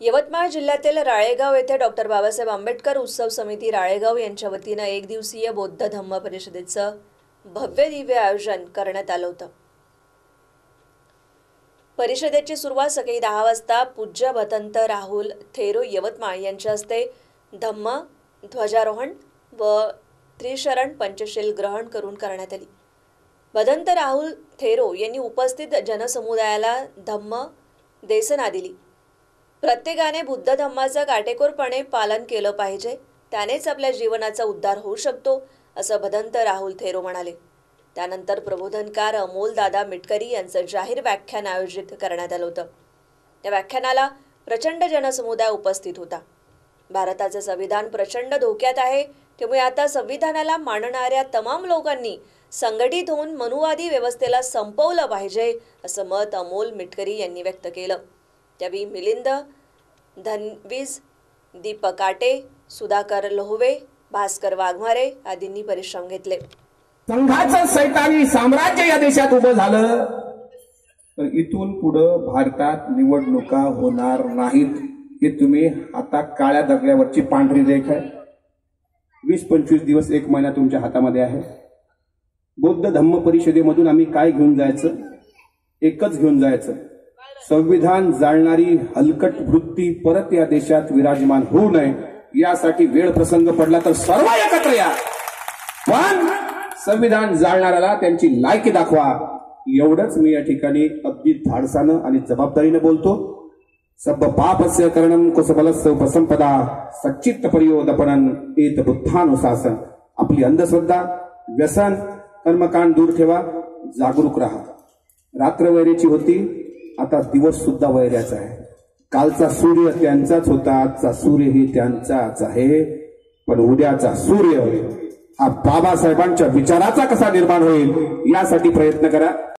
यवतमाळ जिल्ह्यातील राळेगाव येथे डॉक्टर बाबासाहेब आंबेडकर उत्सव समिती राळेगाव यांच्या वतीनं एक दिवसीय बौद्ध धम्म परिषदेचं भव्य दिव्य आयोजन करण्यात आलं होतं. परिषदेची सुरुवात सकाळी दहा वाजता पूज्य भतंत राहुल थेरो यवतमाळ यांच्या हस्ते धम्म ध्वजारोहण व त्रिशरण पंचशील ग्रहण करून करण्यात आली. भदंत राहुल थेरो यांनी उपस्थित जनसमुदायाला धम्म देसना दिली. प्रत्येकाने बुद्ध धम्माचं काटेकोरपणे पालन केलं पाहिजे. त्यानेच आपल्या जीवनाचा उद्धार होऊ शकतो असं भदंत राहुल थेरो म्हणाले. त्यानंतर प्रबोधनकार अमोल दादा मिटकरी यांचं जाहीर व्याख्यान आयोजित करण्यात आलं होतं. त्या व्याख्यानाला प्रचंड जनसमुदाय उपस्थित होता. भारताचं संविधान प्रचंड धोक्यात आहे त्यामुळे आता संविधानाला मानणाऱ्या तमाम लोकांनी संघटित होऊन मनुवादी व्यवस्थेला संपवलं पाहिजे असं मत अमोल मिटकरी यांनी व्यक्त केलं. त्यावेळी मिलिंद धनवीज दीपक काटे सुधाकर लोहवे भास्कर वाघमारे आदींनी परिश्रम घेतले. संघाचं सैतानी साम्राज्य या देशात उभं झालं. तर इथून पुढं भारतात निवडणुका होणार नाहीत. हे तुम्ही आता काळ्या दगड्यावरची पांढरी रेख आहे. वीस पंचवीस दिवस एक महिना तुमच्या हातामध्ये आहे. बौद्ध धम्म परिषदेमधून आम्ही काय घेऊन जायचं? एकच घेऊन जायचं. संविधान जाळणारी हलकट वृत्ती परत या देशात विराजमान होऊ नये यासाठी वेळ प्रसंग पडला तर सर्व एकत्र या. पण संविधान जाळणाऱ्याला त्यांची लायकी दाखवा. एवढंच मी या ठिकाणी अगदी धाडसानं आणि जबाबदारीनं बोलतो. सब पापस्य करणं कुसबलस्य उपसंपदा सच्चित्त परियोदपणन एत बुद्धानुशासन. आपली अंधश्रद्धा व्यसन कर्मकांड दूर ठेवा जागरूक राहा. रात्रवैरीची होती. आता दिवस सुद्धा वैऱ्याचा आहे. कालचा सूर्य त्यांचाच होता आजचा सूर्य ही त्यांचाच आहे. पण उद्याचा सूर्य हा बाबासाहेबांच्या विचाराचा कसा निर्माण होईल यासाठी प्रयत्न करा.